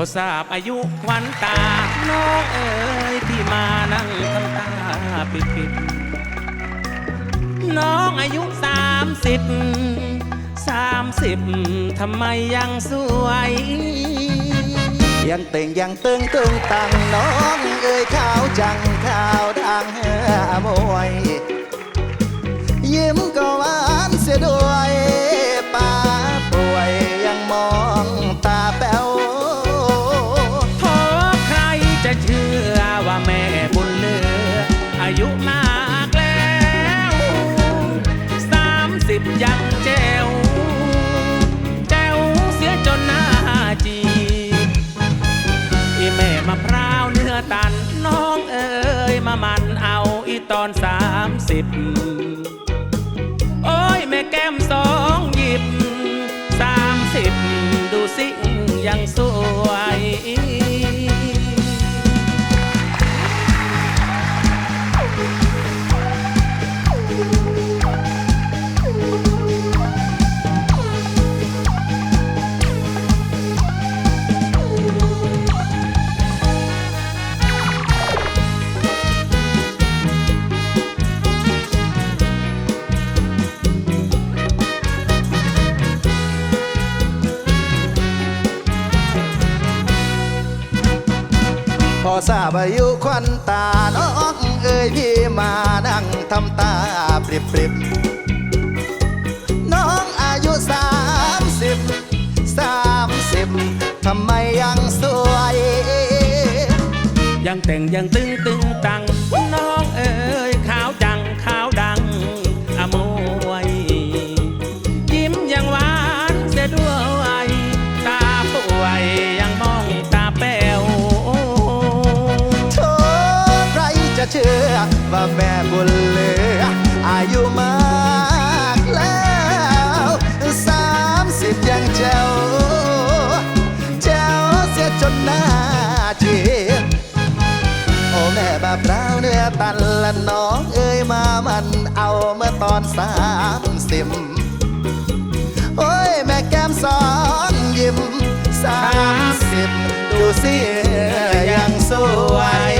บ่ทราบอายุควันตา น้องเอ๋ยที่มานั่งทำตาปิดปิดน้องอายุสามสิบสามสิบทำไมยังสวย ยังเต่งยังตึงตึงตังน้องเอ๋ยขาวจัง อายุมากแล้วสามสิบยังแจ๋วแจ๋วเสียจนหน้าจีอีแม่มะพร้าวเนื้อตันน้องเอ๋ยมามันเอาอีตอนสามสิบโอ้ยแม่แก้มสองหยิบสามสิบดูสิยังสวย ทราบอายุควันตาน้องเอ้ยพี่มานั่งทำตาปริบปริบน้องอายุสามสิบสามสิบทำไมยังสวย ยังแต่งยังตึงตึงตัง ว่าแม่บุญเหลือ อายุมากแล้วสามสิบยังเจ้า เจ้าเสียจนหน้าจีโอ้แม่บาปราวเนื้อตันละน้องเอ้ยมามันเอาเมื่อตอนสามสิบโอ้ยแม่แก้มสองยิ้มสามสิบดูสิยังสวย